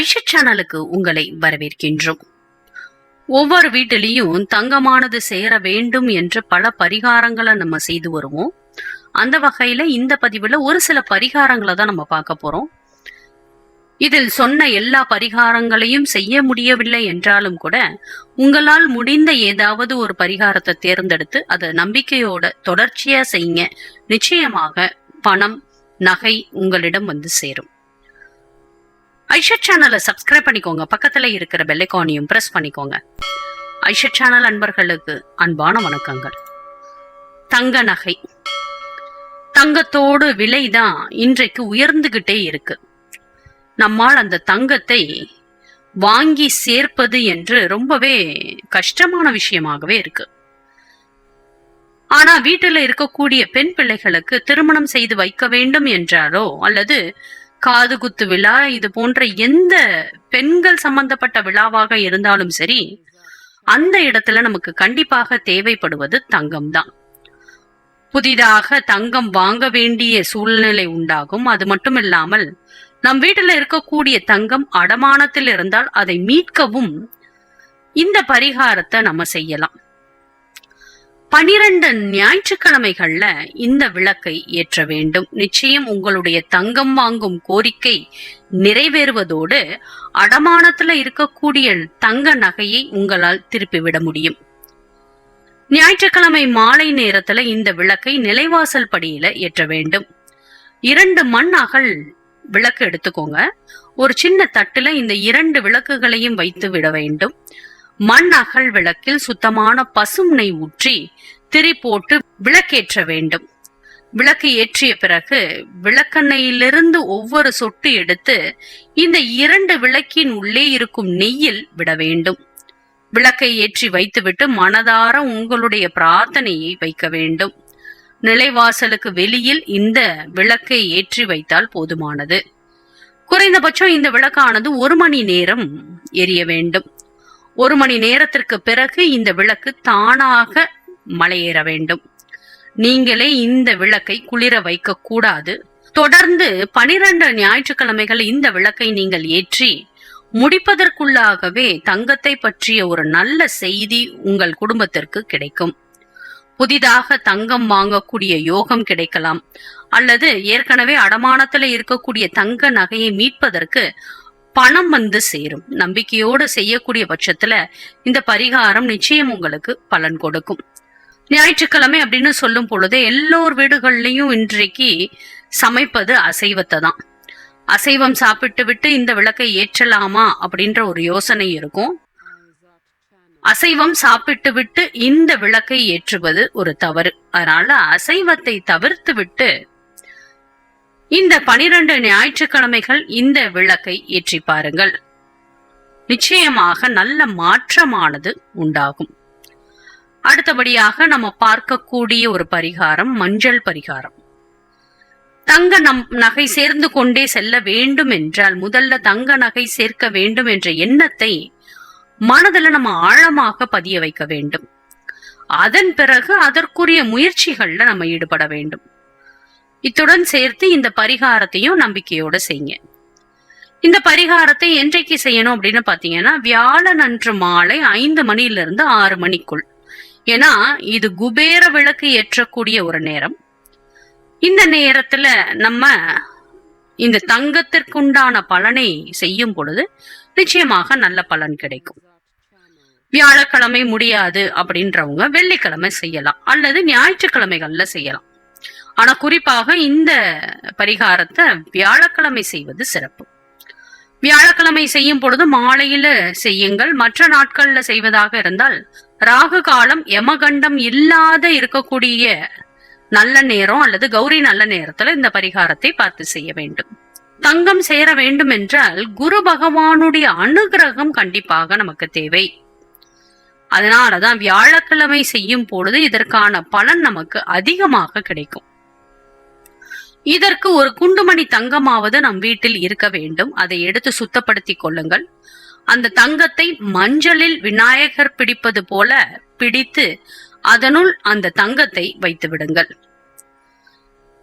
ஐஷா சேனலுக்கு உங்களை வரவேற்கின்றோம். ஒவ்வொரு வீட்டிலையும் தங்கமானது சேர வேண்டும் என்று பல பரிகாரங்களை நம்ம செய்து வருவோம். அந்த வகையில இந்த பதிவுல ஒரு சில பரிகாரங்களை தான் நம்ம பார்க்க போறோம். இதில் சொன்ன எல்லா பரிகாரங்களையும் செய்ய முடியவில்லை என்றாலும் கூட உங்களால் முடிந்த ஏதாவது ஒரு பரிகாரத்தை தேர்ந்தெடுத்து அதை நம்பிக்கையோட தொடர்ச்சியா செய்யுங்க. நிச்சயமாக பணம் நகை உங்களிடம் வந்து சேரும். ஐஷா சேனலை சப்ஸ்கிரைப் பண்ணிக்கோங்க. பக்கத்துல இருக்கிற பெல்லைக்கானையும் பிரஸ் பண்ணிக்கோங்க. ஐஷா சேனல் அன்பர்களுக்கு அன்பான வணக்கங்கள். தங்க நகை. தங்கத்தோடு விலைதான் இன்றைக்கு உயர்ந்துகிட்டே இருக்கு. நம்மால் அந்த தங்கத்தை வாங்கி சேர்ப்பது என்று ரொம்பவே கஷ்டமான விஷயமாகவே இருக்கு. ஆனா வீட்டுல இருக்கக்கூடிய பெண் பிள்ளைகளுக்கு திருமணம் செய்து வைக்க வேண்டும் என்றாலோ அல்லது காது குத்து விழா இது போன்ற எந்த பெண்கள் சம்பந்தப்பட்ட விழாவாக இருந்தாலும் சரி அந்த இடத்துல நமக்கு கண்டிப்பாக தேவைப்படுவது தங்கம் தான் புதிதாக தங்கம் வாங்க வேண்டிய சூழ்நிலை உண்டாகும். அது மட்டும் இல்லாமல் நம் வீட்டில் இருக்கக்கூடிய தங்கம் அடமானத்தில் இருந்தால் அதை மீட்கவும் இந்த பரிகாரத்தை நம்ம செய்யலாம். பனிரெண்டு ஞாயிற்றுக்கிழமைகள்ல இந்த விளக்கை ஏற்ற வேண்டும். நிச்சயம் உங்களுடைய தங்கம் வாங்கும் கோரிக்கை நிறைவேறுவதோடு அடமானத்துல இருக்கக்கூடிய தங்க நகையை உங்களால் திருப்பிவிட முடியும். ஞாயிற்றுக்கிழமை மாலை நேரத்துல இந்த விளக்கை நிலைவாசல் படியில ஏற்ற வேண்டும். இரண்டு மண் அகல் விளக்கு எடுத்துக்கோங்க. ஒரு சின்ன தட்டுல இந்த இரண்டு விளக்குகளையும் வைத்து விட வேண்டும். மண் அகல் விளக்கில் சுத்தமான பசும் நெய் ஊற்றி திரி போட்டு விளக்கேற்ற வேண்டும். விளக்கு ஏற்றிய பிறகு விளக்கெண்ணெயிலிருந்து ஒவ்வொரு சொட்டு எடுத்து இந்த இரண்டு விளக்கின் உள்ளே இருக்கும் நெய்யில் விட வேண்டும். விளக்கை ஏற்றி வைத்துவிட்டு மனதார உங்களுடைய பிரார்த்தனையை வைக்க வேண்டும். நிலைவாசலுக்கு வெளியில் இந்த விளக்கை ஏற்றி வைத்தால் போதுமானது. குறைந்தபட்சம் இந்த விளக்கானது ஒரு மணி நேரம் எரிய வேண்டும். ஒரு மணி நேரத்திற்கு பிறகு இந்த விளக்கு தானாக மலையேற வேண்டும். நீங்களே இந்த விளக்கை குளிர வைக்க கூடாது. தொடர்ந்து பனிரெண்டு ஞாயிற்றுக்கிழமைகள் இந்த விளக்கை நீங்கள் ஏற்றி முடிப்பதற்குள்ளாகவே தங்கத்தை பற்றிய ஒரு நல்ல செய்தி உங்கள் குடும்பத்திற்கு கிடைக்கும். புதிதாக தங்கம் வாங்கக்கூடிய யோகம் கிடைக்கலாம். அல்லது ஏற்கனவே அடமானத்துல இருக்கக்கூடிய தங்க நகையை மீட்பதற்கு பணம் வந்து சேரும். நம்பிக்கையோட செய்யக்கூடிய பட்சத்துல இந்த பரிகாரம் நிச்சயம் உங்களுக்கு பலன் கொடுக்கும். ஞாயிற்றுக்கிழமை அப்படின்னு சொல்லும் பொழுது எல்லோர் வீடுகள்லையும் இன்றைக்கு சமைப்பது அசைவத்தை தான் அசைவம் சாப்பிட்டு விட்டு இந்த விளக்கை ஏற்றலாமா அப்படின்ற ஒரு யோசனை இருக்கும். அசைவம் சாப்பிட்டு விட்டு இந்த விளக்கை ஏற்றுவது ஒரு தவறு. அதனால அசைவத்தை தவிர்த்து விட்டு இந்த பனிரெண்டு ஞாயிற்றுக்கிழமைகள் இந்த விளக்கை ஏற்றி பாருங்கள். நிச்சயமாக நல்ல மாற்றமானது உண்டாகும். அடுத்தபடியாக நம்ம பார்க்கக்கூடிய ஒரு பரிகாரம் மஞ்சள் பரிகாரம். தங்க நம் நகை சேர்ந்து கொண்டே செல்ல வேண்டும் என்றால் முதல்ல தங்க நகை சேர்க்க வேண்டும் என்ற எண்ணத்தை மனதில் நம்ம ஆழமாக பதிய வைக்க வேண்டும். அதன் பிறகு அதற்குரிய முயற்சிகள்ல நம்ம ஈடுபட வேண்டும். இத்துடன் சேர்த்து இந்த பரிகாரத்தையும் நம்பிக்கையோட செய்யுங்க. இந்த பரிகாரத்தை என்றைக்கு செய்யணும் அப்படின்னு பாத்தீங்கன்னா வியாழன் அன்று மாலை ஐந்து மணில இருந்து ஆறு மணிக்குள். ஏன்னா இது குபேர விளக்கு ஏற்றக்கூடிய ஒரு நேரம். இந்த நேரத்துல நம்ம இந்த தங்கத்திற்குண்டான பலனை செய்யும் பொழுது நிச்சயமாக நல்ல பலன் கிடைக்கும். வியாழக்கிழமை முடியாது அப்படின்றவங்க வெள்ளிக்கிழமை செய்யலாம். அல்லது ஞாயிற்றுக்கிழமைகள்ல செய்யலாம். ஆனா குறிப்பாக இந்த பரிகாரத்தை வியாழக்கிழமை செய்வது சிறப்பு. வியாழக்கிழமை செய்யும் பொழுது மாலையில செய்யுங்கள். மற்ற நாட்கள்ல செய்வதாக இருந்தால் ராகு காலம் யமகண்டம் இல்லாத இருக்கக்கூடிய நல்ல நேரம் அல்லது கௌரி நல்ல நேரத்துல இந்த பரிகாரத்தை பார்த்து செய்ய வேண்டும். தங்கம் சேர வேண்டும் என்றால் குரு பகவானுடைய அனுகிரகம் கண்டிப்பாக நமக்கு தேவை. அதனாலதான் வியாழக்கிழமை செய்யும் பொழுது இதற்கான பலன் நமக்கு அதிகமாக கிடைக்கும். இதற்கு ஒரு குண்டுமணி தங்கமாவது நம் வீட்டில் இருக்க வேண்டும். அதை எடுத்து சுத்தப்படுத்திக் கொள்ளுங்கள். அந்த தங்கத்தை மஞ்சளில் விநாயகர் பிடிப்பது போல பிடித்து அதனுள் அந்த தங்கத்தை வைத்து விடுங்கள்.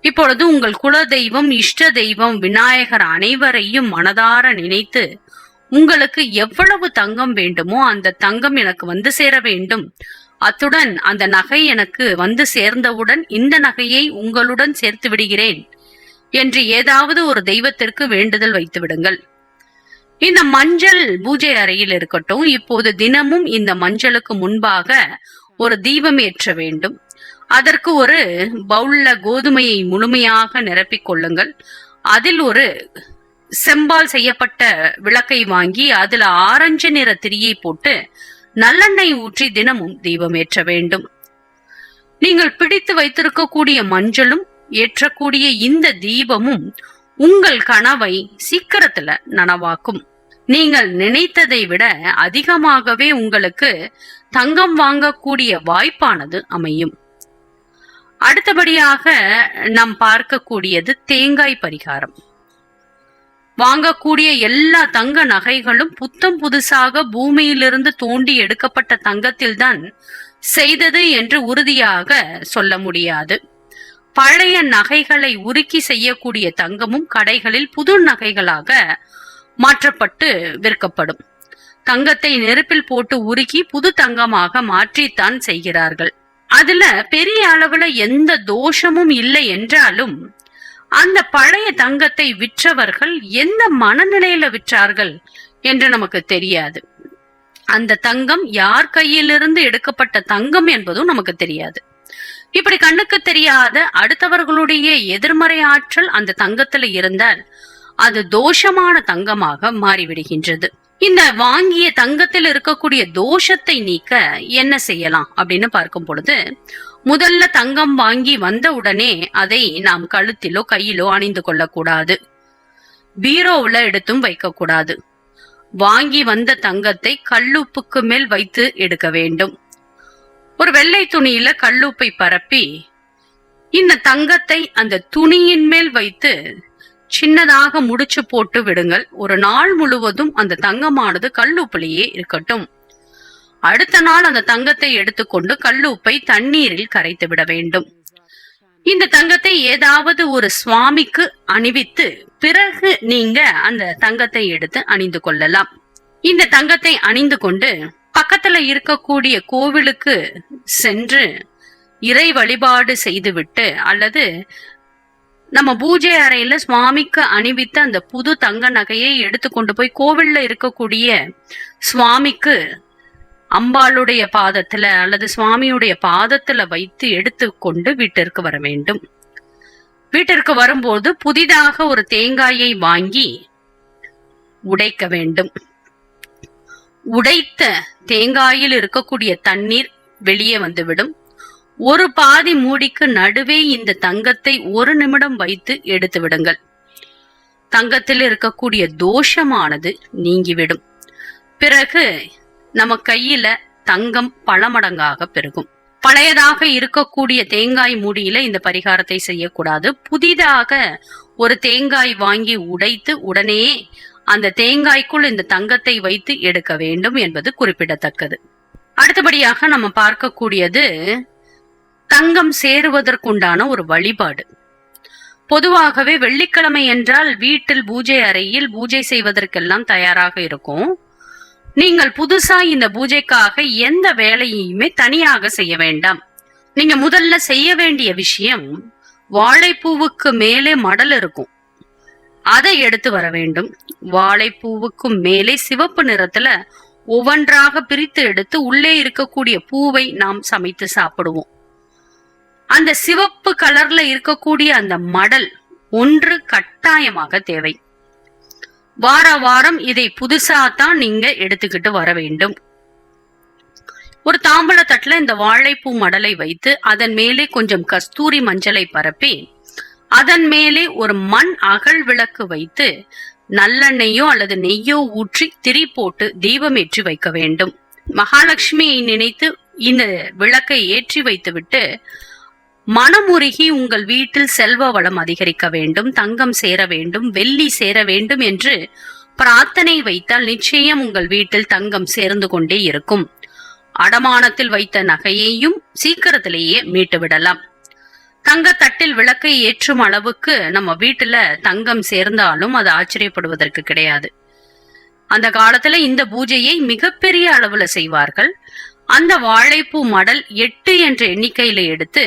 இப்பொழுது உங்கள் குல தெய்வம் இஷ்ட தெய்வம் விநாயகர் அனைவரையும் மனதார நினைத்து உங்களுக்கு எவ்வளவு தங்கம் வேண்டுமோ அந்த தங்கம் எனக்கு வந்து சேர வேண்டும். அத்துடன் அந்த நகை எனக்கு வந்து சேர்ந்தவுடன் இந்த நகையை உங்களுடன் சேர்த்து விடுகிறேன் என்று ஏதாவது ஒரு தெய்வத்திற்கு வேண்டுதல் வைத்து விடுங்கள். இந்த மஞ்சள் பூஜை அறையில் இருக்கட்டும் இப்போது தினமும் இந்த மஞ்சளுக்கு முன்பாக ஒரு தீபம் ஏற்ற வேண்டும். அதற்கு ஒரு பவுல்ல கோதுமையை முழுமையாக நிரப்பிக் கொள்ளுங்கள். அதில் ஒரு செம்பால் செய்யப்பட்ட விளக்கை வாங்கி அதுல ஆரஞ்சு நிற திரியை போட்டு நல்லெண்ணெய் ஊற்றி தினமும் தீபம் ஏற்ற வேண்டும். நீங்கள் பிடித்து வைத்திருக்கக்கூடிய மஞ்சளும் ஏற்றக்கூடிய இந்த தீபமும் உங்கள் கனவை சீக்கிரத்துல நனவாக்கும். நீங்கள் நினைத்ததை விட அதிகமாகவே உங்களுக்கு தங்கம் வாங்கக்கூடிய வாய்ப்பானது அமையும். அடுத்தபடியாக நாம் பார்க்கக்கூடியது தேங்காய் பரிகாரம். வாங்கக்கூடிய எல்லா தங்க நகைகளும் புத்தம் புதுசாக பூமியிலிருந்து தோண்டி எடுக்கப்பட்ட தங்கத்தில்தான் செய்தது என்று உறுதியாக சொல்ல முடியாது. பழைய நகைகளை உருக்கி செய்யக்கூடிய தங்கமும் கடைகளில் புது நகைகளாக மாற்றப்பட்டு விற்கப்படும். தங்கத்தை நெருப்பில் போட்டு உருக்கி புது தங்கமாக மாற்றித்தான் செய்கிறார்கள். அதுல பெரிய அளவுல எந்த தோஷமும் இல்லை என்றாலும் அந்த பழைய தங்கத்தை விற்றவர்கள் எந்த மனநிலையில விற்றார்கள் என்று நமக்கு தெரியாது. அந்த தங்கம் யார் கையிலிருந்து எடுக்கப்பட்ட தங்கம் என்பதும் நமக்கு தெரியாது. இப்படி கண்ணுக்கு தெரியாத அடுத்தவர்களுடைய எதிர்மறை ஆற்றல் அந்த தங்கத்துல இருந்தால் அது தோஷமான தங்கமாக மாறிவிடுகின்றது. இந்த வாங்கிய தங்கத்தில் இருக்கக்கூடிய தோஷத்தை நீக்க என்ன செய்யலாம் அப்படின்னு பார்க்கும் பொழுது முதல்ல தங்கம் வாங்கி வந்த உடனே அதை நாம் கழுத்திலோ கையிலோ அணிந்து கொள்ளக்கூடாது. பீரோவுல எடுத்தும் வைக்கக்கூடாது. வாங்கி வந்த தங்கத்தை கல்லுப்புக்கு மேல் வைத்து எடுக்க வேண்டும். ஒரு வெள்ளை துணியில கல்லுப்பை பரப்பி இந்த தங்கத்தை அந்த துணியின் மேல் வைத்து சின்னதாக முடிச்சு போட்டு விடுங்கள். ஒரு நாள் முழுவதும் அந்த தங்கமானது கல்லுப்பிலேயே இருக்கட்டும். அடுத்த நாள் அந்த தங்கத்தை எடுத்துக்கொண்டு கல்லுப்பை தண்ணீரில் கரைத்து விட வேண்டும். இந்த தங்கத்தை ஏதாவது ஒரு சுவாமிக்கு அணிவித்து பிறகு நீங்க அந்த தங்கத்தை எடுத்து அணிந்து கொள்ளலாம். இந்த தங்கத்தை அணிந்து கொண்டு பக்கத்துல இருக்கக்கூடிய கோவிலுக்கு சென்று இறை வழிபாடு செய்துவிட்டு அல்லது நம்ம பூஜை அறையில சுவாமிக்கு அணிவித்த அந்த புது தங்க நகையை எடுத்து கொண்டு போய் கோவில்ல இருக்கக்கூடிய சுவாமிக்கு அம்பாளுடைய பாதத்துல அல்லது சுவாமியுடைய பாதத்துல வைத்து எடுத்துக்கொண்டு வீட்டிற்கு வர வேண்டும். வீட்டிற்கு வரும்போது புதிதாக ஒரு தேங்காயை வாங்கி உடைக்க வேண்டும். உடைத்த தேங்காயில் இருக்கக்கூடிய தண்ணீர் வெளியே வந்துவிடும். ஒரு பாதி மூடிக்கு நடுவே இந்த தங்கத்தை ஒரு நிமிடம் வைத்து எடுத்து விடுங்கள். தங்கத்தில் இருக்கக்கூடிய தோஷமானது நீங்கிவிடும். பிறகு நம்ம கையில தங்கம் பல மடங்காக பெருகும். பழையதாக இருக்கக்கூடிய தேங்காய் மூடியில இந்த பரிகாரத்தை செய்யக்கூடாது. புதிதாக ஒரு தேங்காய் வாங்கி உடைத்து உடனே அந்த தேங்காய்க்குள் இந்த தங்கத்தை வைத்து எடுக்க வேண்டும் என்பது குறிப்பிடத்தக்கது. அடுத்தபடியாக நம்ம பார்க்கக்கூடியது தங்கம் சேருவதற்குண்டான ஒரு வழிபாடு. பொதுவாகவே வெள்ளிக்கிழமை என்றால் வீட்டில் பூஜை அறையில் பூஜை செய்வதற்கெல்லாம் தயாராக இருக்கும். நீங்கள் புதுசா இந்த பூஜைக்காக எந்த வேலையுமே தனியாக செய்ய வேண்டாம். நீங்க முதல்ல செய்ய வேண்டிய விஷயம் வாழைப்பூவுக்கு மேலே மடல் இருக்கும். அதை எடுத்து வர வேண்டும். வாழைப்பூவுக்கும் மேலே சிவப்பு நிறத்துல ஒவ்வொன்றாக பிரித்து எடுத்து உள்ளே இருக்கக்கூடிய பூவை நாம் சமைத்து சாப்பிடுவோம். அந்த சிவப்பு கலர்ல இருக்கக்கூடிய அந்த மடல் ஒன்று கட்டாயமாக தேவை. வார வாரம் இதை புதுசா தான் நீங்க எடுத்துக்கிட்டு வர வேண்டும். ஒரு தாம்பழ தட்டுல இந்த வாழைப்பூ மடலை வைத்து அதன் மேலே கொஞ்சம் கஸ்தூரி மஞ்சளை பரப்பி அதன் மேலே ஒரு மண் அகல் விளக்கு வைத்து நல்லெண்ணெய்யோ அல்லது நெய்யோ ஊற்றி திரி போட்டு தீபம் ஏற்றி வைக்க வேண்டும். மகாலட்சுமியை நினைத்து இந்த விளக்கை ஏற்றி வைத்துவிட்டு மனமுருகி உங்கள் வீட்டில் செல்வ வளம் அதிகரிக்க வேண்டும் தங்கம் சேர வேண்டும் வெள்ளி சேர வேண்டும் என்று பிரார்த்தனை வைத்தால் நிச்சயம் உங்கள் வீட்டில் தங்கம் சேர்ந்து கொண்டே இருக்கும். அடமானத்தில் வைத்த நகையையும் சீக்கிரத்திலேயே மீட்டு விடலாம் தங்க தட்டில் விளக்கை ஏற்றும் அளவுக்கு நம்ம வீட்டுல தங்கம் சேர்ந்தாலும் அது ஆச்சரியப்படுவதற்கு கிடையாது. அந்த காலத்துல இந்த பூஜையை மிகப்பெரிய அளவுல செய்வார்கள். அந்த வாழைப்பூ மடல் எட்டு என்ற எண்ணிக்கையில எடுத்து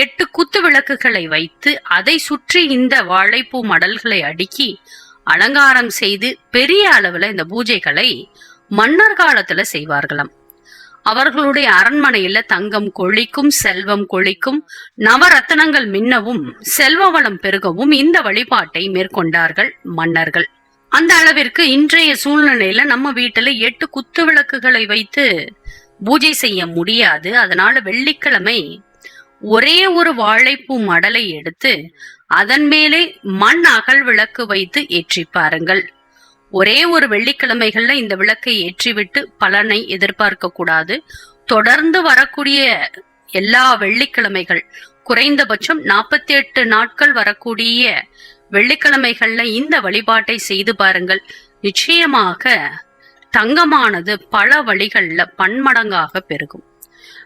எட்டு குத்து விளக்குகளை வைத்து அதை சுற்றி இந்த வாழைப்பூ மடல்களை அடுக்கி அலங்காரம் செய்து பெரிய அளவுல இந்த பூஜைகளை மன்னர் காலத்துல செய்வார்களாம். அவர்களுடைய அரண்மனையில தங்கம் கொழிக்கும் செல்வம் கொழிக்கும் நவரத்தனங்கள் மின்னவும் செல்வ வளம் பெருகவும் இந்த வழிபாட்டை மேற்கொண்டார்கள் மன்னர்கள். அந்த அளவிற்கு இன்றைய சூழ்நிலையில நம்ம வீட்டுல எட்டு குத்து விளக்குகளை வைத்து பூஜை செய்ய முடியாது. அதனால வெள்ளிக்கிழமை ஒரே ஒரு வாழைப்பூ மடலை எடுத்து அதன் மேலே மண் அகல் விளக்கு வைத்து ஏற்றி பாருங்கள். ஒரே ஒரு வெள்ளிக்கிழமைகள்ல இந்த விளக்கை ஏற்றிவிட்டு பலனை எதிர்பார்க்க கூடாது. தொடர்ந்து வரக்கூடிய எல்லா வெள்ளிக்கிழமைகள் குறைந்தபட்சம் நாற்பத்தி எட்டு நாட்கள் வரக்கூடிய வெள்ளிக்கிழமைகள்ல இந்த வழிபாட்டை செய்து பாருங்கள். நிச்சயமாக தங்கமானது பல வழிகளில் பன்மடங்காக பெருகும்.